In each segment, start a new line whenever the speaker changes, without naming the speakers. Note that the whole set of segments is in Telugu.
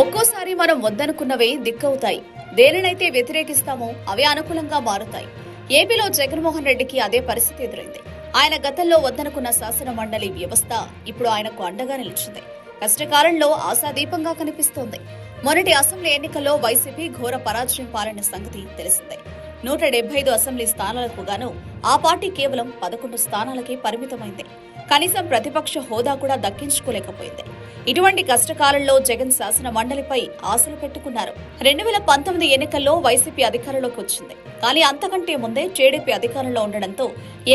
ఒక్కోసారి మనం వద్దనుకున్నవే దిక్కవుతాయి. దేనినైతే వ్యతిరేకిస్తామో అవే అనుకూలంగా మారుతాయి. ఏపీలో జగన్మోహన్ రెడ్డికి అదే పరిస్థితి ఎదురైంది. ఆయన గతంలో వద్దనుకున్న శాసన మండలి వ్యవస్థ ఇప్పుడు ఆయనకు అండగా నిలిచింది. కష్టకాలంలో ఆశాదీపంగా కనిపిస్తోంది. మొన్నటి అసెంబ్లీ ఎన్నికల్లో వైసీపీ ఘోర పరాజయం పాలన సంగతి తెలిసిందే. నూట డెబ్బై ఐదు అసెంబ్లీ స్థానాలకు గాను ఆ పార్టీ కేవలం పదకొండు స్థానాలకే పరిమితమైంది. కనీసం ప్రతిపక్ష హోదా కూడా దక్కించుకోలేకపోయింది. ఇటువంటి కష్టకాలంలో జగన్ శాసన మండలిపై ఆశలు పెట్టుకున్నారు. రెండు వేల పంతొమ్మిది ఎన్నికల్లో వైసీపీ అధికారంలోకి వచ్చింది. కానీ అంతకంటే ముందే టీడీపీ అధికారంలో ఉండడంతో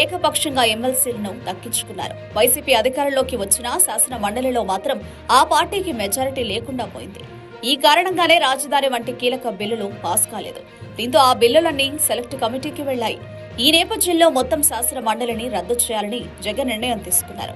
ఏకపక్షంగా ఎమ్మెల్సీలను దక్కించుకున్నారు. వైసీపీ అధికారంలోకి వచ్చిన శాసన మండలిలో మాత్రం ఆ పార్టీకి మెజారిటీ లేకుండా పోయింది. ఈ కారణంగానే రాజధాని వంటి కీలక బిల్లులు పాస్ కాలేదు. దీంతో ఆ బిల్లులన్నీ సెలెక్ట్ కమిటీకి వెళ్ళాయి ఈ నేపథ్యంలో మొత్తం శాసన మండలిని రద్దు చేయాలని జగన్ నిర్ణయం తీసుకున్నారు.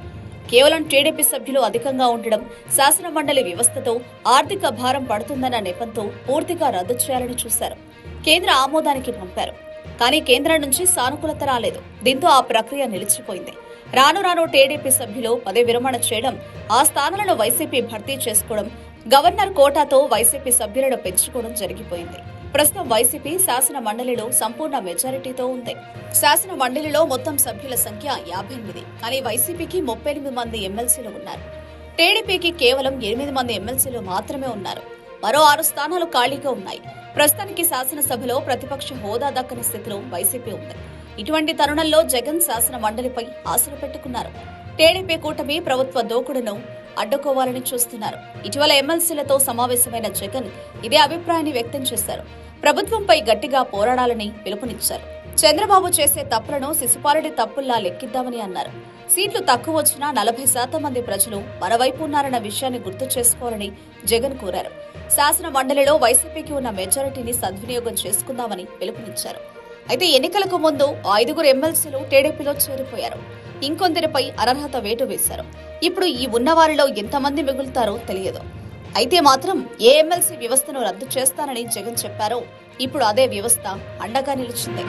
కేవలం టీడీపీ సభ్యులు అధికంగా ఉండడం శాసన మండలి వ్యవస్థతో ఆర్థిక భారం పడుతుందన్న నెపంతో పూర్తిగా రద్దు చేయాలని చూశారు. కేంద్ర ఆమోదానికి పంపారు. కానీ కేంద్రం నుంచి సానుకూలత రాలేదు. దీంతో ఆ ప్రక్రియ నిలిచిపోయింది. రాను రాను టీడీపీ సభ్యులు పదే విరమణ చేయడం ఆ స్థానాలను వైసీపీ భర్తీ చేసుకోవడం గవర్నర్ కోటాతో వైసీపీ సభ్యులను పెంచుకోవడం జరిగిపోయింది. ప్రస్తుతం వైసీపీ శాసన మండలిలో సంపూర్ణ మెజారిటీతో ఉంది. శాసన మండలిలో మొత్తం సభ్యుల సంఖ్య యాభై ఎనిమిది. కానీ వైసీపీకి ముప్పై ఎనిమిది మంది ఎమ్మెల్సీలు ఉన్నారు. టీడీపీకి కేవలం ఎనిమిది మంది ఎమ్మెల్సీలు మాత్రమే ఉన్నారు. మరో ఆరు స్థానాలు ఖాళీగా ఉన్నాయి. ప్రస్తుతానికి శాసనసభలో ప్రతిపక్ష హోదా దక్కని స్థితిలో వైసీపీ ఉంది. ఇటువంటి తరుణంలో జగన్ శాసన మండలిపై ఆశలు పెట్టుకున్నారు. టీడీపీ కూటమి ప్రభుత్వ దోకుడును అడ్డుకోవాలని చూస్తున్నారు. ఇటీవల ఎమ్మెల్సీలతో సమావేశమైన జగన్ ఇదే అభిప్రాయాన్ని వ్యక్తం చేశారు. ప్రభుత్వంపై గట్టిగా పోరాడాలని పిలుపునిచ్చారు. చంద్రబాబు చేసే తప్పులను శిశుపాలుడి తప్పుల్లా లెక్కిద్దామని అన్నారు. సీట్లు తక్కువ వచ్చినా నలభై శాతం మంది ప్రజలు మనవైపు ఉన్నారన్న విషయాన్ని గుర్తు చేసుకోవాలని జగన్ కోరారు. శాసన మండలిలో వైసీపీకి ఉన్న మెజారిటీని సద్వినియోగం చేసుకుందామని పిలుపునిచ్చారు. అయితే ఎన్నికలకు ముందు ఐదుగురు ఎమ్మెల్సీలు టీడీపీలో చేరిపోయారు. ఇంకొందరిపై అనర్హత వేటు వేశారు. ఇప్పుడు ఈ ఉన్నవారిలో ఎంతమంది మిగులుతారో తెలియదు. అయితే మాత్రం ఏ ఎమ్మెల్సీ వ్యవస్థను రద్దు చేస్తానని జగన్ చెప్పారో. ఇప్పుడు అదే వ్యవస్థ అండగా నిలిచింది.